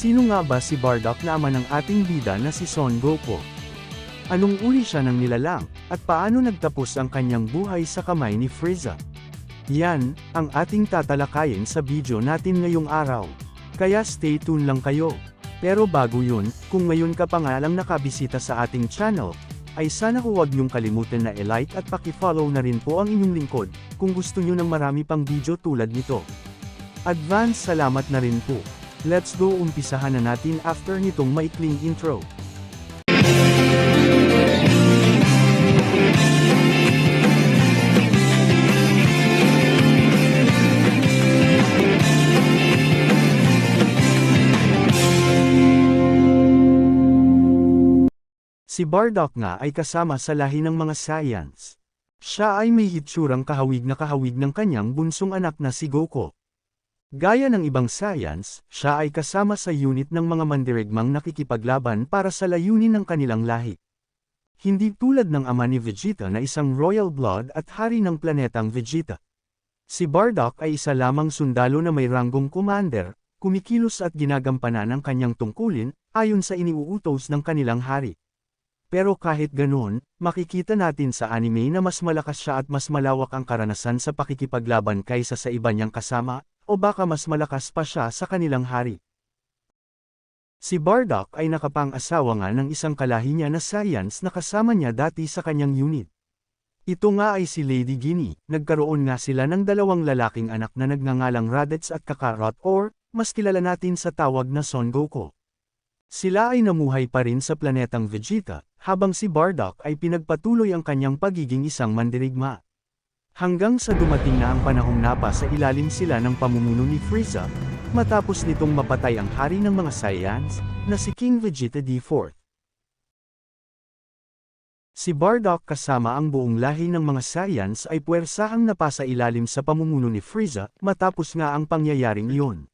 Sino nga ba si Bardock na ama ng ating bida na si Son Goku? Anong uri siya ng nilalang, at paano nagtapos ang kanyang buhay sa kamay ni Frieza? Yan, ang ating tatalakayin sa video natin ngayong araw. Kaya stay tuned lang kayo. Pero bago yun, kung ngayon ka pa nga lang nakabisita sa ating channel, ay sana huwag niyong kalimutan na i-like at paki-follow na rin po ang inyong lingkod, kung gusto niyo ng marami pang video tulad nito. Advance salamat na rin po. Let's go umpisahan na natin after nitong maikling intro. Si Bardock nga ay kasama sa lahi ng mga Saiyans. Siya ay may hitsurang kahawig na kahawig ng kanyang bunsong anak na si Goku. Gaya ng ibang Saiyans, siya ay kasama sa unit ng mga mandirigmang nakikipaglaban para sa layunin ng kanilang lahi. Hindi tulad ng ama ni Vegeta na isang royal blood at hari ng planetang Vegeta. Si Bardock ay isa lamang sundalo na may ranggong commander, kumikilos at ginagampanan ang kanyang tungkulin, ayon sa iniuutos ng kanilang hari. Pero kahit ganoon, makikita natin sa anime na mas malakas siya at mas malawak ang karanasan sa pakikipaglaban kaysa sa iba niyang kasama, o baka mas malakas pa siya sa kanilang hari. Si Bardock ay nakapang-asawa nga ng isang kalahi niya na science na kasama niya dati sa kanyang unit. Ito nga ay si Lady Ginny, nagkaroon nga sila ng dalawang lalaking anak na nagngangalang Raditz at Kakarot or, mas kilala natin sa tawag na Son Goku. Sila ay namuhay pa rin sa planetang Vegeta, habang si Bardock ay pinagpatuloy ang kanyang pagiging isang mandirigma. Hanggang sa dumating na ang panahong napa sa ilalim sila ng pamumuno ni Frieza, matapos nitong mapatay ang hari ng mga Saiyans, na si King Vegeta D4. Si Bardock kasama ang buong lahi ng mga Saiyans ay puwersahang napasa ilalim sa pamumuno ni Frieza, matapos nga ang pangyayaring iyon.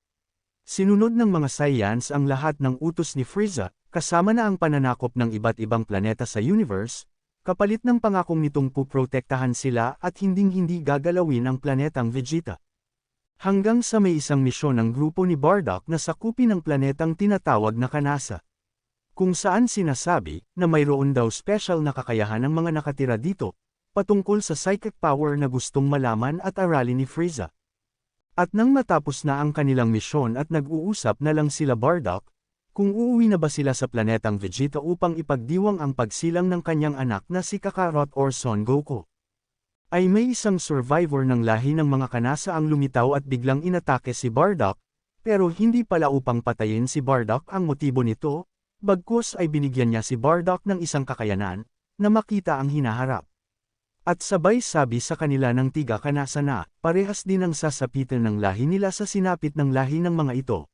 Sinunod ng mga Saiyans ang lahat ng utos ni Frieza, kasama na ang pananakop ng iba't ibang planeta sa universe, kapalit ng pangakong nitong puprotektahan sila at hinding-hindi gagalawin ang planetang Vegeta. Hanggang sa may isang misyon ng grupo ni Bardock na sakupin ang planetang tinatawag na Kanasa. Kung saan sinasabi na mayroon daw special na kakayahan ng mga nakatira dito, patungkol sa psychic power na gustong malaman at aralin ni Frieza. At nang matapos na ang kanilang misyon at nag-uusap na lang sila Bardock, kung uuwi na ba sila sa planetang Vegeta upang ipagdiwang ang pagsilang ng kanyang anak na si Kakarot or Son Goku. Ay may isang survivor ng lahi ng mga kanasa ang lumitaw at biglang inatake si Bardock, pero hindi pala upang patayin si Bardock ang motibo nito, bagkus ay binigyan niya si Bardock ng isang kakayanan, na makita ang hinaharap. At sabay sabi sa kanila ng tiga kanasa na, parehas din ang sasapitan ng lahi nila sa sinapit ng lahi ng mga ito.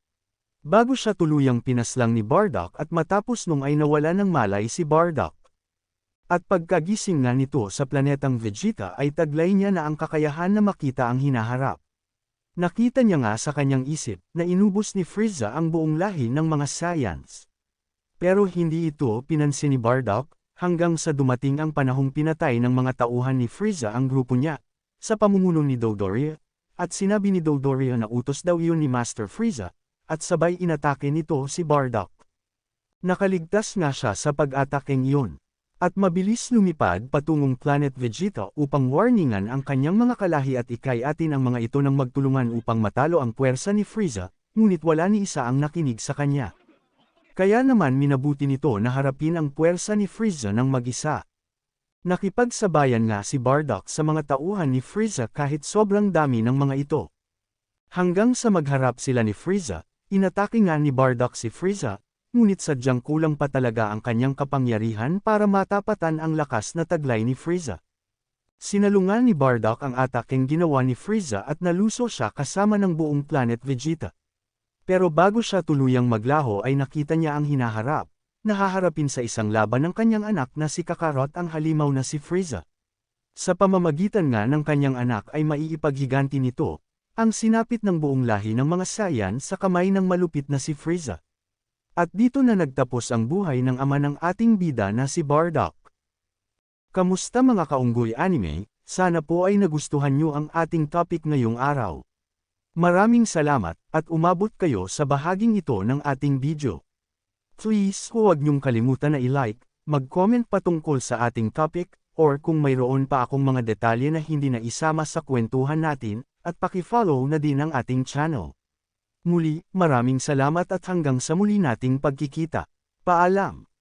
Bago siya tuluyang pinaslang ni Bardock at matapos nung ay nawala ng malay si Bardock. At pagkagising nga nito sa planetang Vegeta ay taglay niya na ang kakayahan na makita ang hinaharap. Nakita niya nga sa kanyang isip na inubos ni Frieza ang buong lahi ng mga Saiyans. Pero hindi ito pinansin ni Bardock, hanggang sa dumating ang panahong pinatay ng mga tauhan ni Frieza ang grupo niya, sa pamumuno ni Dodoria, at sinabi ni Dodoria na utos daw iyon ni Master Frieza, at sabay inatake nito si Bardock. Nakaligtas nga siya sa pag-atakeng iyon, at mabilis lumipad patungong Planet Vegeta upang warningan ang kanyang mga kalahi at ikay-atin ang mga ito ng magtulungan upang matalo ang puwersa ni Frieza, ngunit wala ni isa ang nakinig sa kanya. Kaya naman minabuti nito na harapin ang puwersa ni Frieza ng mag-isa. Nakipagsabayan nga si Bardock sa mga tauhan ni Frieza kahit sobrang dami ng mga ito. Hanggang sa magharap sila ni Frieza, inatake nga ni Bardock si Frieza, ngunit sadyang kulang pa talaga ang kanyang kapangyarihan para matapatan ang lakas na taglay ni Frieza. Sinalungan ni Bardock ang atakeng ginawa ni Frieza at naluso siya kasama ng buong planet Vegeta. Pero bago siya tuluyang maglaho ay nakita niya ang hinaharap, nahaharapin sa isang laban ng kanyang anak na si Kakarot ang halimaw na si Frieza. Sa pamamagitan nga ng kanyang anak ay maiipaghiganti nito, ang sinapit ng buong lahi ng mga Saiyan sa kamay ng malupit na si Frieza. At dito na nagtapos ang buhay ng ama ng ating bida na si Bardock. Kamusta mga kaunggoy anime, sana po ay nagustuhan nyo ang ating topic ngayong araw. Maraming salamat at umabot kayo sa bahaging ito ng ating video. Please huwag nyong kalimutan na i-like, mag-comment patungkol sa ating topic, or kung mayroon pa akong mga detalye na hindi na isama sa kwentuhan natin, at pakifollow na din ang ating channel. Muli, maraming salamat at hanggang sa muli nating pagkikita. Paalam!